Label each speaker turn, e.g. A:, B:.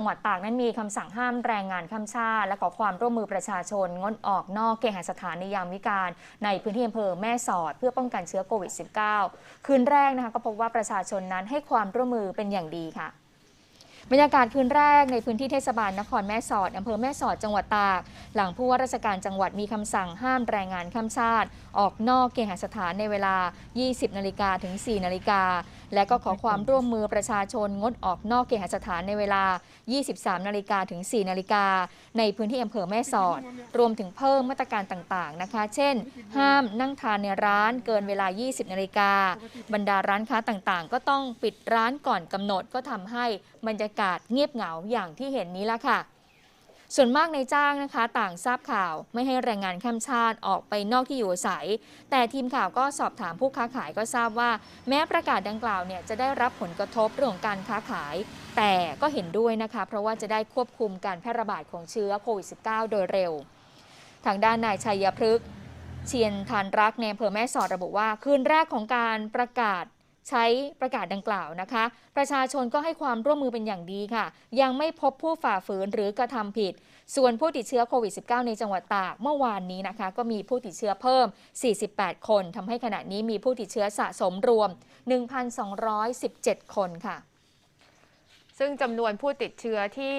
A: จังหวัดตากนั้นมีคำสั่งห้ามแรงงานข้ามชาติ และขอความร่วมมือประชาชน งดออกนอกเคหสถานในยามวิการ ในพื้นที่อำเภอแม่สอด เพื่อป้องกันเชื้อโควิด -19 คืนแรกนะคะก็พบว่าประชาชนนั้นให้ความร่วมมือเป็นอย่างดีค่ะ บรรยากาศคืนแรกในพื้นที่เทศบาลนครแม่สอดอำเภอแม่สอดจังหวัดตาก หลังผู้ว่าราชการจังหวัดมีคำสั่งห้ามแรงงานข้ามชาติ ออกนอกเคหสถานในเวลา 20 นาฬิกาถึง 4 นาฬิกา และก็ขอความร่วมมือประชาชนงดออกนอกเคหสถานในเวลา 23 นาฬิกาถึง 4 นาฬิกา ในพื้นที่อำเภอแม่สอด รวมถึงเพิ่มมาตรการต่างๆนะคะ เช่น ห้ามนั่งทานในร้านเกินเวลา 20 นาฬิกาบรรดาร้านค้าต่างๆ ก็ต้องปิดร้านก่อนกำหนดก็ทำให้บรรยากาศากาศเงียบเหงาอย่างที่เห็นนี้ละค่ะ ส่วนมากในจ้างนะคะ ต่างทราบข่าวไม่ให้แรงงานข้ามชาติออกไปนอกที่อยู่อาศัย แต่ทีมข่าวก็สอบถามผู้ค้าขายก็ทราบว่า แม้ประกาศดังกล่าวเนี่ยจะได้รับผลกระทบเรื่องของการค้าขาย แต่ก็เห็นด้วยนะคะ เพราะว่าจะได้ควบคุมการแพร่ระบาดของเชื้อโควิด -19 โดยเร็ว ทางด้านนายชัยพฤกษ์เชียนทานรักในอำเภอแม่สอดระบุว่า คืนแรกของการประกาศ ใช้ประกาศดังกล่าวนะคะ ประชาชนก็ให้ความร่วมมือเป็นอย่างดีค่ะ ยังไม่พบผู้ฝ่าฝืนหรือกระทำผิด ส่วนผู้ติดเชื้อโควิด -19 ในจังหวัดตากเมื่อวานนี้นะคะ ก็มีผู้ติดเชื้อเพิ่ม 48 คนทำให้ขณะนี้มีผู้ติดเชื้อสะสมรวม 1,217 คนค่ะ
B: ซึ่งจำนวนผู้ติดเชื้อที่